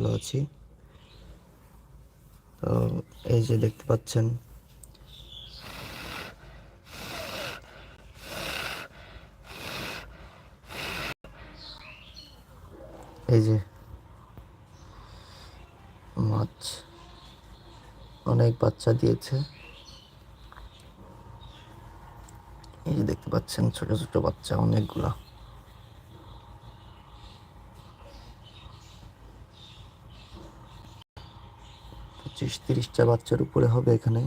ভালো আছি। তো এই যে দেখতে পাচ্ছেন। এই যে মাছ অনেক বাচ্চা দিয়েছে। এই যে দেখতে পাচ্ছেন ছোট ছোট বাচ্চা অনেকগুলা। তিরিশটা বাচ্চার উপরে হবে এখানে।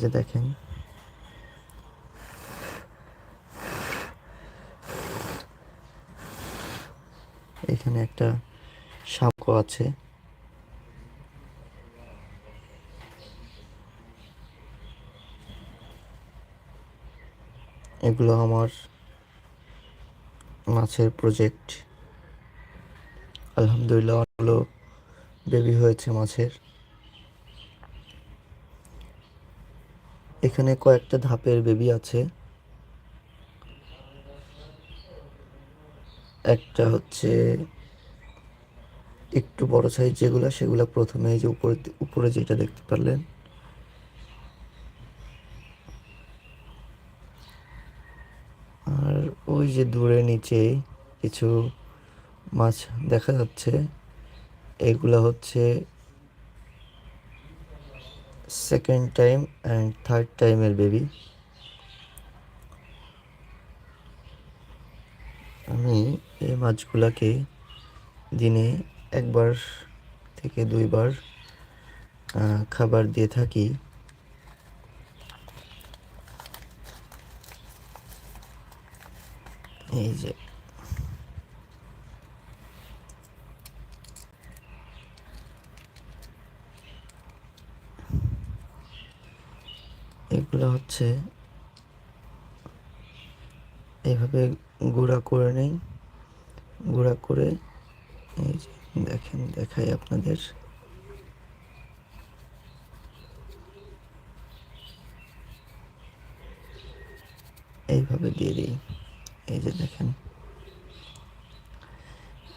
যে দেখেন এখানে একটা সাপও আছে। এগুলো আমার মাছের প্রজেক্ট আলহামদুলিল্লাহ, অনেকগুলো বেবি হয়েছে মাছের। এখানে কয়েকটা ধাপের বেবি আছে। একটা হচ্ছে একটু বড় সাইজ যেগুলো, সেগুলো প্রথমে এই যে উপরে উপরে যেটা দেখতে পারলেন। আর ওই যে দূরে নিচে কিছু মাছ দেখা যাচ্ছে। এগুলো হচ্ছে সেকেন্ড টাইম অ্যান্ড থার্ড টাইমের বেবি আমি এই মাছগুলাকে দিনে একবার থেকে দুইবার খাবার দিয়ে থাকি। এই যে। এগুলো হচ্ছে এইভাবে গুঁড়া করে নেই। গুঁড়া করে এই যে দেখেন, দেখাই আপনাদের। এইভাবে দিয়ে দিই। এই যে দেখেন।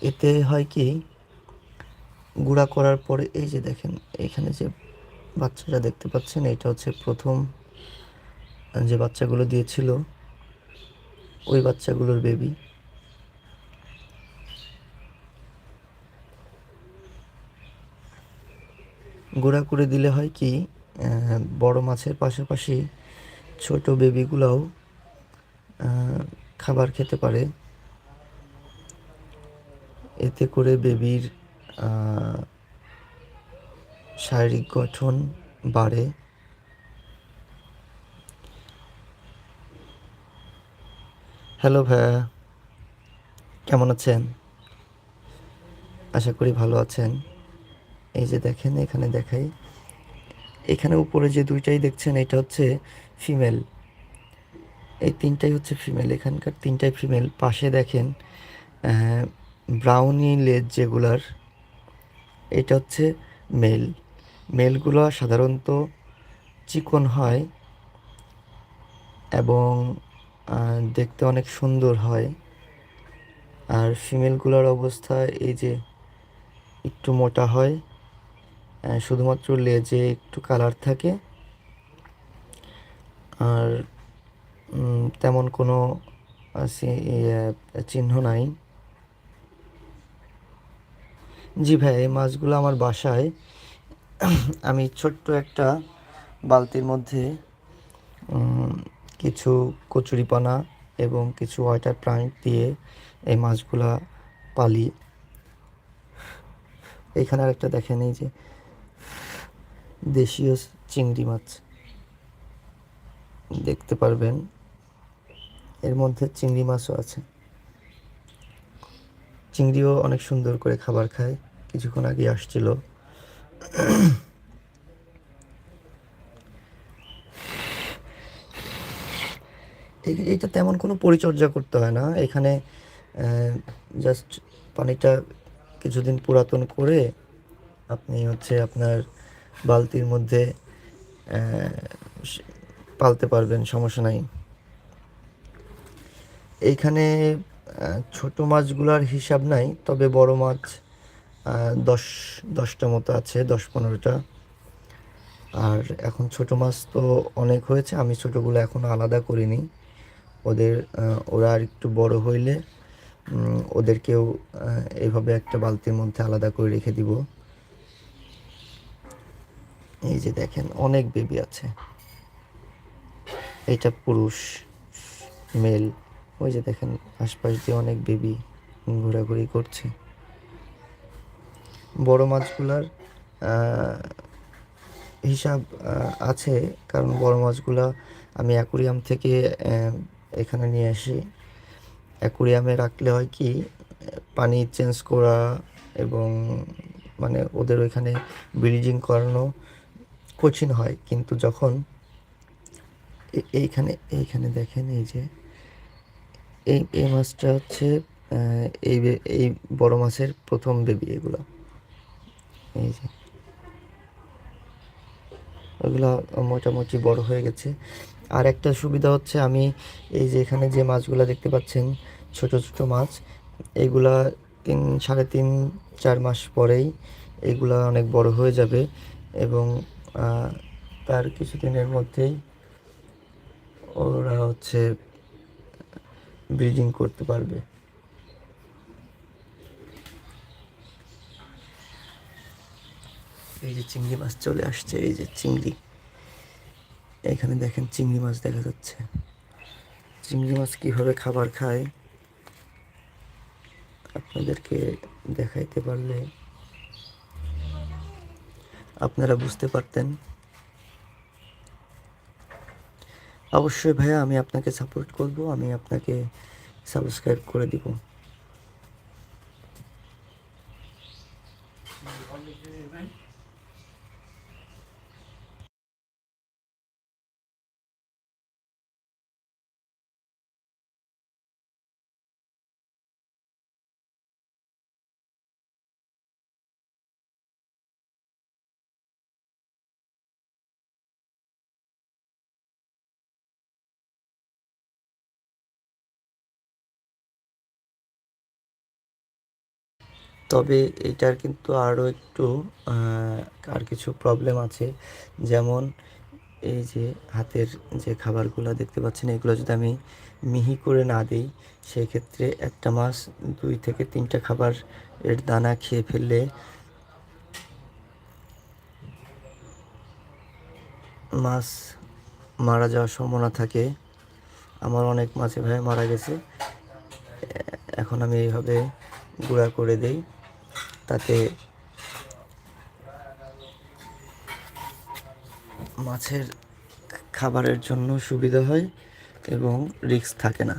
এতে হয় কি, গুঁড়া করার পরে এই যে দেখেন, এখানে যে বাচ্চাটা দেখতে পাচ্ছেন, এটা হচ্ছে প্রথম যে বাচ্চাগুলো দিয়েছিল, ওই বাচ্চাগুলোর বেবি। গুঁড়া করে দিলে হয় কি বড় মাছের পাশাপাশি ছোট বেবিগুলোও খাবার খেতে পারে। এতে করে বেবির শারীরিক গঠন বাড়ে। হ্যালো ভাইয়া, কেমন আছেন? আশা করি ভালো আছেন। এই যে দেখেন, এখানে দেখাই। এখানে উপরে যে দুইটাই দেখছেন, এটা হচ্ছে ফিমেল। এই তিনটাই হচ্ছে ফিমেল। এখানকার তিনটাই ফিমেল। পাশে দেখেন ব্রাউনি লেজ যেগুলার, এটা হচ্ছে মেল মেলগুলো সাধারণত চিকন হয় এবং দেখতে অনেক সুন্দর হয়। আর ফিমেলগুলোর অবস্থা এই যে একটু মোটা হয়। শুধুমাত্র লেজে একটু কালার থাকে। আর তেমন কোনো চিহ্ন নাই। জি ভাই, এই মাছগুলো আমার বাসায়। আমি ছোট্ট একটা বালতির মধ্যে কিছু কচুরিপানা এবং কিছু ওয়াটার প্লান্ট দিয়ে এই মাছগুলা পালি। এখানে আরেকটা দেখেন, এই যে দেশীয় চিংড়ি মাছ। দেখতে পারবেন, এর মধ্যে চিংড়ি মাছও আছে। চিংড়িও অনেক সুন্দর করে খাবার খায়, কিছুক্ষণ আগে আসছিল। এটা তেমন কোনো পরিচর্যা করতে হয় না। এখানে জাস্ট পানিটা কিছুদিন পুরাতন করে আপনি হচ্ছে আপনার বালতির মধ্যে পালতে পারবেন সমস্যা নাই। এইখানে ছোট মাছগুলার হিসাব নাই তবে বড় মাছ দশ দশটা মতো আছে দশ পনেরোটা। আর এখন ছোট মাছ তো অনেক হয়েছে আমি ছোটগুলো এখন আলাদা করিনি। ওদের ওরা আর একটু বড় হইলে ওদেরকেও আহ, এইভাবে একটা বালতির মধ্যে আলাদা করে রেখে দিব। এই যে দেখেন, অনেক বেবি আছে। এটা পুরুষ মেল ওই যে দেখেন, আশপাশ দিয়ে অনেক বেবি ঘোরাঘুরি করছে। বড় মাছগুলার হিসাব আছে, কারণ বড় মাছগুলা আমি অ্যাকুরিয়াম থেকে এখানে নিয়ে আসি। অ্যাকুরিয়ামে রাখলে হয় কি, পানি চেঞ্জ করা এবং মানে ওদের ওইখানে ব্রিডিং করানো কঠিন হয়, কিন্তু যখন এইখানে এইখানে দেখেন এই যে, এই এই মাছটা হচ্ছে এই এই বড় মাছের প্রথম বেবি এগুলো। এই যে, ওগুলো মোটামুটি বড় হয়ে গেছে। আর একটা সুবিধা হচ্ছে আমি এই যে এখানে যে মাছগুলো দেখতে পাচ্ছেন, ছোট ছোট মাছ এইগুলা তিন, সাড়ে তিন, চার মাস পরেই এগুলা অনেক বড় হয়ে যাবে এবং তার কিছুদিনের মধ্যেই ওরা হচ্ছে ব্রিডিং করতে পারবে। এই যে চিংড়ি মাছ চলে আসছে, এই যে চিংড়ি। এখানে দেখেন চিংড়ি মাছ দেখা যাচ্ছে। চিংড়ি মাছ কীভাবে খাবার খায়, আপনাদেরকে দেখাইতে পারলে আপনারা বুঝতে পারতেন। অবশ্যই ভাইয়া আমি আপনাকে সাপোর্ট করব আমি আপনাকে সাবস্ক্রাইব করে দিব। তবে এটার কিন্তু আরও একটু আর কিছু প্রবলেম আছে। যেমন এই যে হাতের যে খাবারগুলো দেখতে পাচ্ছেন, এগুলো যদি আমি মিহি করে না দিই, সেক্ষেত্রে একটা মাছ দুই থেকে তিনটা খাবার এর দানা খেয়ে ফেললে মাছ মারা যাওয়ার সম্ভাবনা থাকে। আমার অনেক মাছে ভাই মারা গেছে। এখন আমি এইভাবে গুঁড়া করে দেই। তাতে মাছের খাবারের জন্য সুবিধা হয় এবং রিস্ক থাকে না।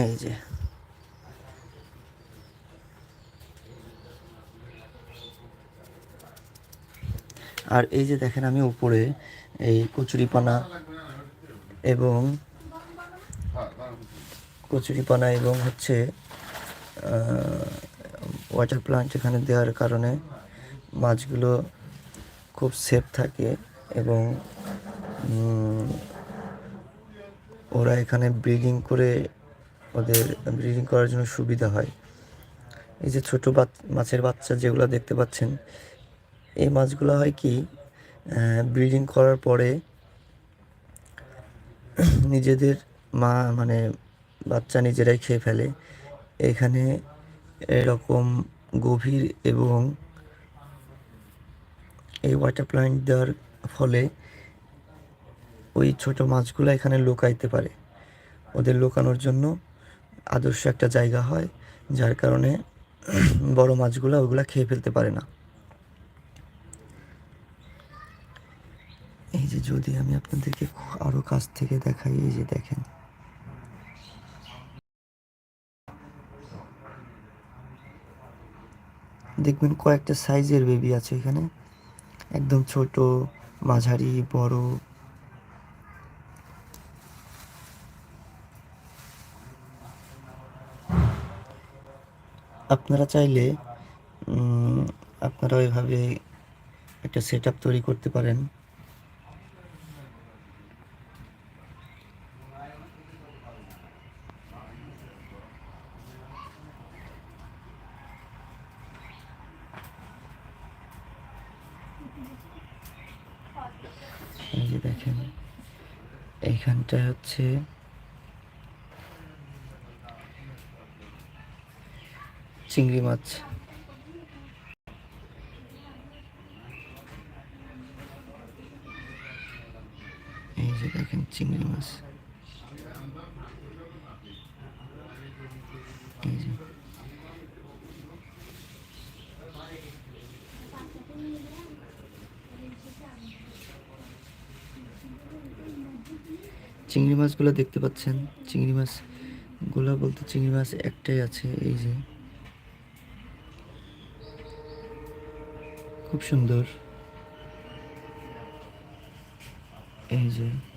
এই যে। আর এই যে দেখেন আমি উপরে এই কচুরিপানা এবং কচুরিপানা এবং হচ্ছে ওয়াটার প্লান্ট এখানে দেওয়ার কারণে মাছগুলো খুব সেফ থাকে এবং ওরা এখানে ব্রিডিং করে ওদের ব্রিডিং করার জন্য সুবিধা হয়। এই যে ছোটো মাছের বাচ্চা যেগুলো দেখতে পাচ্ছেন এই মাছগুলো হয় কি ব্রিডিং করার পরে নিজেদের মা মানে বাচ্চা নিজেরাই খেয়ে ফেলে। এখানে এরকম গভীর এবং এই ওয়াটার প্লান্ট দেওয়ার ফলে ওই ছোট মাছগুলো এখানে লুকাইতে পারে। ওদের লুকানোর জন্য আদর্শ একটা জায়গা হয়, যার কারণে বড় মাছগুলো ওগুলা খেয়ে ফেলতে পারে না। যে যদি আমি আপনাদেরকে আরও কাছ থেকে দেখাই, এই যে দেখেন। দেখবেন কয়েকটা সাইজের বেবি আছে এখানে। একদম ছোট, মাঝারি, বড়। আপনারা চাইলে আপনারা ওইভাবে একটা সেট তৈরি করতে পারেন এই যে দেখেন এইখানটা হচ্ছে চিংড়ি মাছ। এই যে দেখেন চিংড়ি মাছ এই যে চিংড়ি মাছগুলো দেখতে পাচ্ছেন? চিংড়ি মাছগুলা বলতে চিংড়ি মাছ একটাই আছে, এই যে। খুব সুন্দর। এই যে।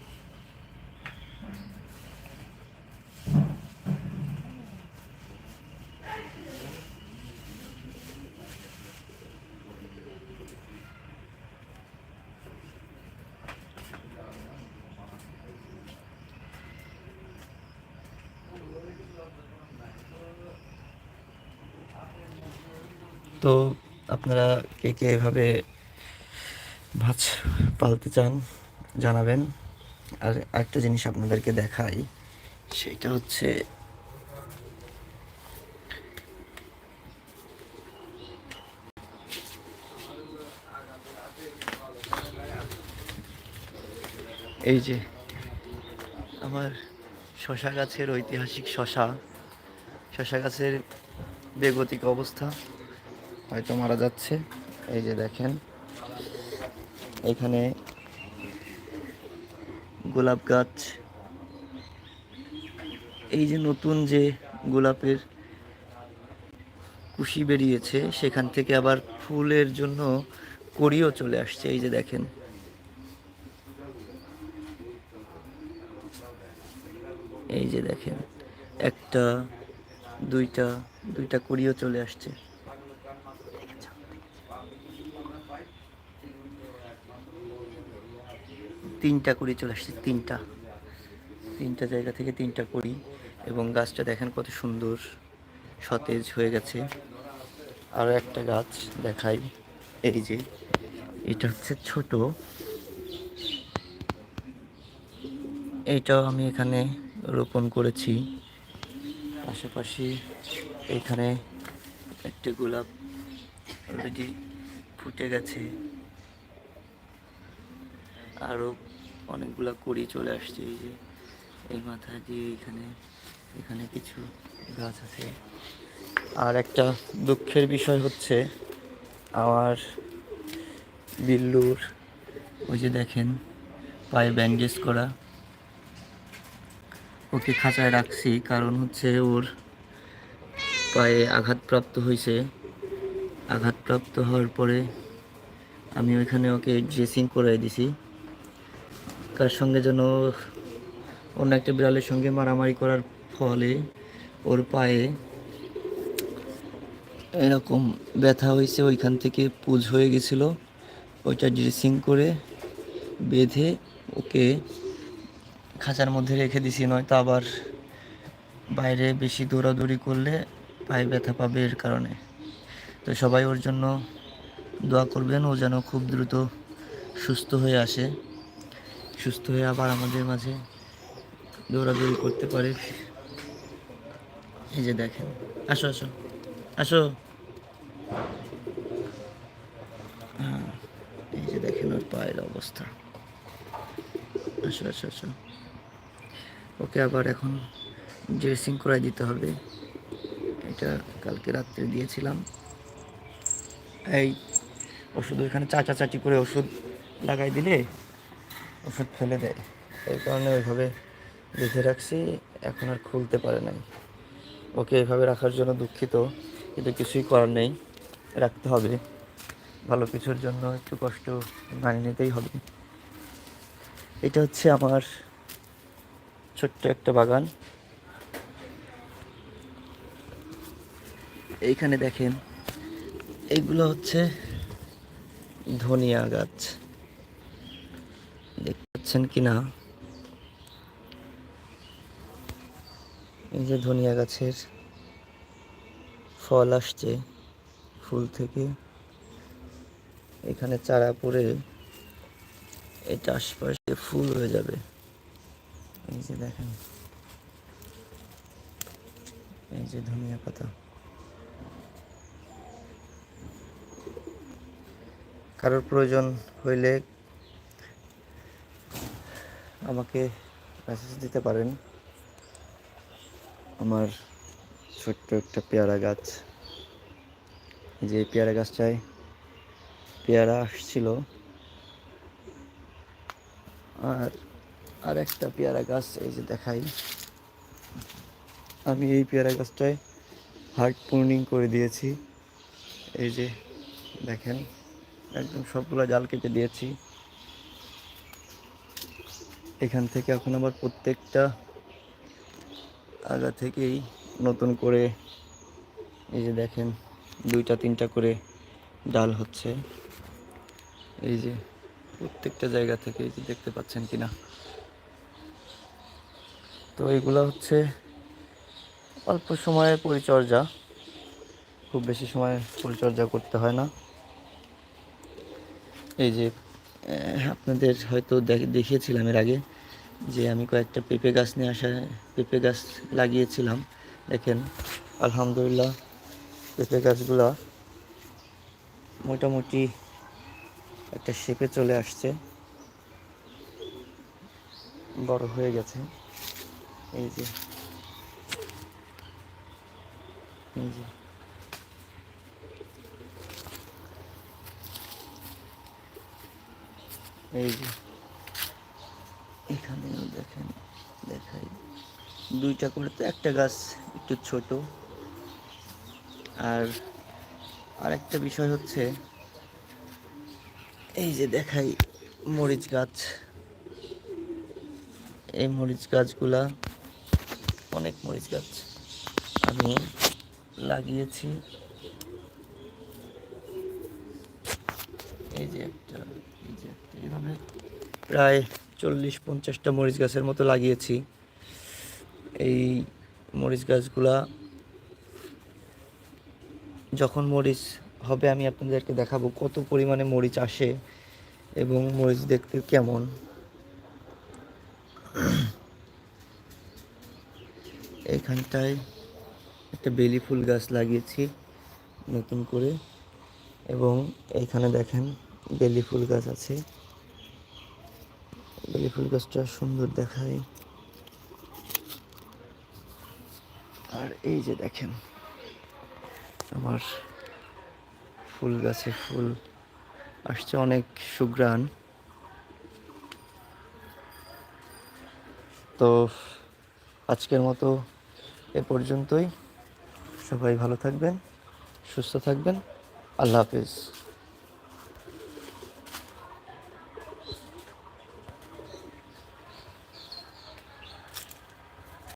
তো আপনারা কে কে এভাবে মাছ পালতে চান জানাবেন। আর একটা জিনিস আপনাদেরকে দেখাই, সেটা হচ্ছে এই যে আমার শশা গাছের ঐতিহাসিক শশা শশা গাছের বেগতিক অবস্থা। হয়তো মারা যাচ্ছে। এই যে দেখেন। এখানে গোলাপ গাছ। এই যে নতুন যে গোলাপের কুশি বেরিয়েছে, সেখান থেকে আবার ফুলের জন্য কড়িও চলে আসছে। এই যে দেখেন। এই যে দেখেন। একটা, দুইটা দুইটা কড়িও চলে আসছে। তিনটা কড়ি চলে আসছে তিনটা। তিনটা জায়গা থেকে তিনটা কড়ি এবং গাছটা দেখেন কত সুন্দর সতেজ হয়ে গেছে। আরও একটা গাছ দেখাই। এই যে, এটা হচ্ছে ছোট। এইটাও আমি এখানে রোপণ করেছি। পাশাপাশি এখানে একটা গোলাপ অলরেডি ফুটে গেছে। আরও অনেকগুলা কড়ি চলে আসছে, এই যে এই মাথা দিয়ে এখানে এখানে কিছু গাছ আছে। আর একটা দুঃখের বিষয় হচ্ছে আমার বিল্লুর, ওই যে দেখেন, পায়ে ব্যান্ডেজ করা। ওকে খাঁচায় রাখছি, কারণ হচ্ছে ওর পায়ে আঘাতপ্রাপ্ত হয়েছে। আঘাতপ্রাপ্ত হওয়ার পরে আমি ওইখানে ওকে ড্রেসিং করে দিছি। তার সঙ্গে যেন অন্য একটা বিড়ালের সঙ্গে মারামারি করার ফলে ওর পায়ে এরকম ব্যথা হয়েছে, ওইখান থেকে পুজ হয়ে গেছিল। ওইটা ড্রেসিং করে বেঁধে ওকে খাঁচার মধ্যে রেখে দিছি, নয়তো আবার বাইরে বেশি দৌড়াদৌড়ি করলে পায়ে ব্যথা পাবে এর কারণে। তো সবাই ওর জন্য দোয়া করবেন, ও যেন খুব দ্রুত সুস্থ হয়ে আসে। সুস্থ হয়ে আবার আমাদের মাঝে দৌড়াদৌড়ি করতে পারে। এই যে দেখেন। আসো আসো আসো। হ্যাঁ এই যে দেখেন ওর পায়ের অবস্থা। আসো আসো আসো। ওকে আবার এখন ড্রেসিং করাই দিতে হবে। এটা কালকে রাত্রে দিয়েছিলাম। এই ওষুধ ওইখানে চাচা চাচি করে ওষুধ লাগাই দিলে ওষুধ ফেলে দেয়। এই কারণে ওইভাবে বেঁধে রাখছি, এখন আর খুলতে পারে নাই। ওকে এভাবে রাখার জন্য দুঃখিত, কিন্তু কিছুই করার নেই। রাখতে হবে। ভালো কিছুর জন্য একটু কষ্ট মানিয়ে নিতেই হবে। এটা হচ্ছে আমার ছোট্ট একটা বাগান। এইখানে দেখেন, এইগুলো হচ্ছে ধনিয়া গাছ। পাচ্ছেন কি না? এই যে ধনিয়া গাছের ফল আসছে ফুল থেকে। এখানে চারা পড়ে এটা আশপাশে ফুল হয়ে যাবে। এই যে দেখেন। এই যে ধনিয়া পাতা। কারোর প্রয়োজন হইলে আমাকে মেসেজ দিতে পারেন। আমার ছোট্ট একটা পেয়ারা গাছ। যে পেয়ারা গাছটায় পেয়ারা আসছিল। আর আর একটা পেয়ারা গাছ, এই যে দেখাই। আমি এই পেয়ারা গাছটায় হার্ট পূর্ণিং করে দিয়েছি। এই যে দেখেন, একদম সবগুলো জাল কেটে দিয়েছি। এখান থেকে এখন আবার প্রত্যেকটা আগা থেকেই নতুন করে এই যে দেখেন, দুইটা, তিনটা করে ডাল হচ্ছে। এই যে প্রত্যেকটা জায়গা থেকে এই যে দেখতে পাচ্ছেন কিনা। তো এইগুলো হচ্ছে অল্প সময়ের পরিচর্যা, খুব বেশি সময় পরিচর্যা করতে হয় না। এই যে আপনাদের হয়তো দেখ- দেখিয়েছিলাম এর আগে যে আমি কয়েকটা পেঁপে গাছ নিয়ে আসা পেঁপে গাছ লাগিয়েছিলাম। দেখেন, আলহামদুলিল্লাহ, পেঁপে গাছগুলো মোটামুটি একটা শেপে চলে আসছে। বড় হয়ে গেছে। এই যে এই যে। এই যে। এখানেও দেখেন, দেখাই। দুইটা করে তো একটা গাছ একটু ছোট। আর আরেকটা বিষয় হচ্ছে, এই যে দেখাই মরিচ গাছ। এই মরিচ গাছগুলা অনেক মরিচ গাছ। আমি লাগিয়েছি। এই যে একটা, এই যে একটা, এইভাবে। প্রায় চল্লিশ পঞ্চাশটা মরিচ গাছের মতো লাগিয়েছি। এই মরিচ গাছগুলা যখন মরিচ হবে, আমি আপনাদেরকে দেখাবো কত পরিমাণে মরিচ আসে এবং মরিচ দেখতে কেমন। এইখানটায় একটা বেলি ফুল গাছ লাগিয়েছি নতুন করে। এবং এইখানে দেখেন বেলি ফুল গাছ আছে। বেলি ফুল গাছটা সুন্দর দেখায়। আর এই যে দেখেন, আমার ফুল গাছে ফুল আসছে অনেক সুগ্রাণ তো আজকের মতো এ পর্যন্তই। সবাই ভালো থাকবেন, সুস্থ থাকবেন। আল্লাহ হাফিজ।